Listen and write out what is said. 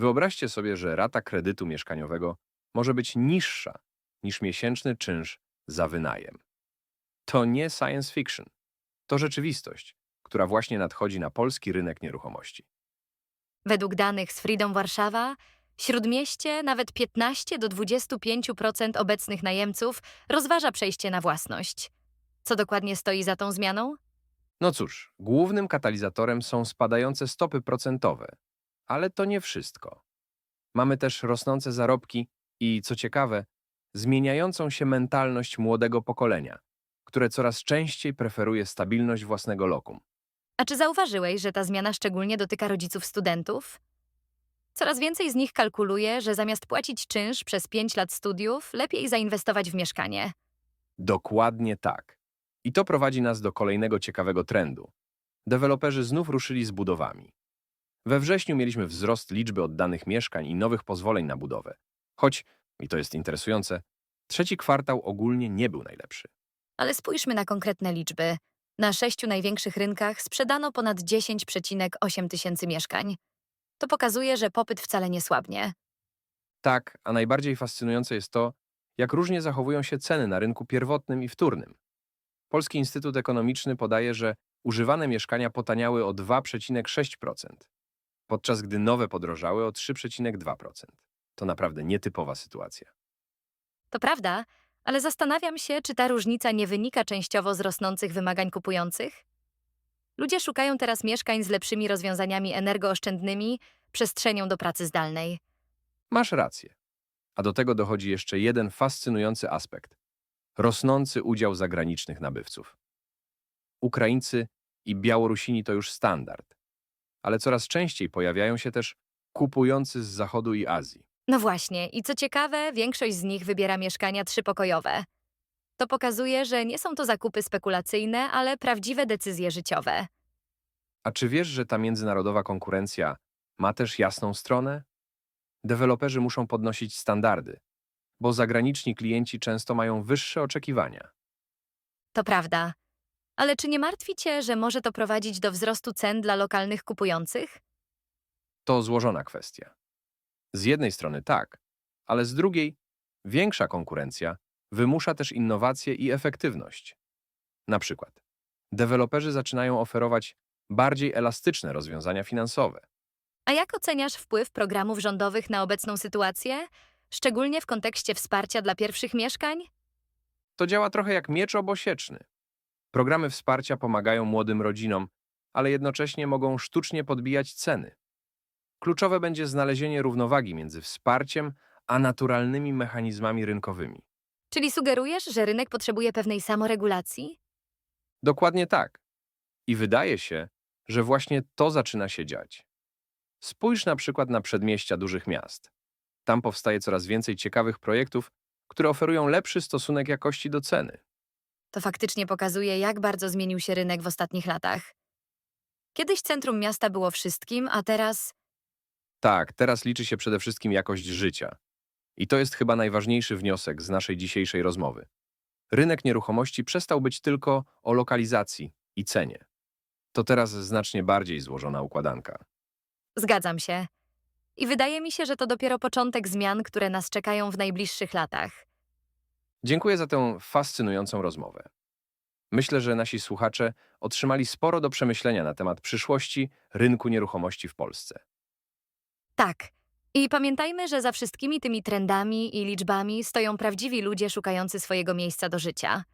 Wyobraźcie sobie, że rata kredytu mieszkaniowego może być niższa niż miesięczny czynsz za wynajem. To nie science fiction. To rzeczywistość, która właśnie nadchodzi na polski rynek nieruchomości. Według danych z Freedom Warszawa, Śródmieście nawet 15 do 25% obecnych najemców rozważa przejście na własność. Co dokładnie stoi za tą zmianą? No cóż, głównym katalizatorem są spadające stopy procentowe, ale to nie wszystko. Mamy też rosnące zarobki i, co ciekawe, zmieniającą się mentalność młodego pokolenia, które coraz częściej preferuje stabilność własnego lokum. A czy zauważyłeś, że ta zmiana szczególnie dotyka rodziców studentów? Coraz więcej z nich kalkuluje, że zamiast płacić czynsz przez 5 lat studiów, lepiej zainwestować w mieszkanie. Dokładnie tak. I to prowadzi nas do kolejnego ciekawego trendu. Deweloperzy znów ruszyli z budowami. We wrześniu mieliśmy wzrost liczby oddanych mieszkań i nowych pozwoleń na budowę. Choć, i to jest interesujące, trzeci kwartał ogólnie nie był najlepszy. Ale spójrzmy na konkretne liczby. Na sześciu największych rynkach sprzedano ponad 10,8 tysięcy mieszkań. To pokazuje, że popyt wcale nie słabnie. Tak, a najbardziej fascynujące jest to, jak różnie zachowują się ceny na rynku pierwotnym i wtórnym. Polski Instytut Ekonomiczny podaje, że używane mieszkania potaniały o 2,6%, podczas gdy nowe podrożały o 3,2%. To naprawdę nietypowa sytuacja. To prawda, ale zastanawiam się, czy ta różnica nie wynika częściowo z rosnących wymagań kupujących? Ludzie szukają teraz mieszkań z lepszymi rozwiązaniami energooszczędnymi, przestrzenią do pracy zdalnej. Masz rację. A do tego dochodzi jeszcze jeden fascynujący aspekt rosnący udział zagranicznych nabywców. Ukraińcy i Białorusini to już standard, ale coraz częściej pojawiają się też kupujący z Zachodu i Azji. No właśnie, i co ciekawe, większość z nich wybiera mieszkania trzypokojowe. To pokazuje, że nie są to zakupy spekulacyjne, ale prawdziwe decyzje życiowe. A czy wiesz, że ta międzynarodowa konkurencja ma też jasną stronę? Deweloperzy muszą podnosić standardy, bo zagraniczni klienci często mają wyższe oczekiwania. To prawda. Ale czy nie martwi cię, że może to prowadzić do wzrostu cen dla lokalnych kupujących? To złożona kwestia. Z jednej strony tak, ale z drugiej większa konkurencja wymusza też innowacje i efektywność. Na przykład, deweloperzy zaczynają oferować bardziej elastyczne rozwiązania finansowe. A jak oceniasz wpływ programów rządowych na obecną sytuację, szczególnie w kontekście wsparcia dla pierwszych mieszkań? To działa trochę jak miecz obosieczny. Programy wsparcia pomagają młodym rodzinom, ale jednocześnie mogą sztucznie podbijać ceny. Kluczowe będzie znalezienie równowagi między wsparciem a naturalnymi mechanizmami rynkowymi. Czyli sugerujesz, że rynek potrzebuje pewnej samoregulacji? Dokładnie tak. I wydaje się, że właśnie to zaczyna się dziać. Spójrz na przykład na przedmieścia dużych miast. Tam powstaje coraz więcej ciekawych projektów, które oferują lepszy stosunek jakości do ceny. To faktycznie pokazuje, jak bardzo zmienił się rynek w ostatnich latach. Kiedyś centrum miasta było wszystkim, a teraz Tak, teraz liczy się przede wszystkim jakość życia. I to jest chyba najważniejszy wniosek z naszej dzisiejszej rozmowy. Rynek nieruchomości przestał być tylko o lokalizacji i cenie. To teraz znacznie bardziej złożona układanka. zgadzam się. I wydaje mi się, że to dopiero początek zmian, które nas czekają w najbliższych latach. Dziękuję za tę fascynującą rozmowę. Myślę, że nasi słuchacze otrzymali sporo do przemyślenia na temat przyszłości rynku nieruchomości w Polsce. Tak. I pamiętajmy, że za wszystkimi tymi trendami i liczbami stoją prawdziwi ludzie szukający swojego miejsca do życia.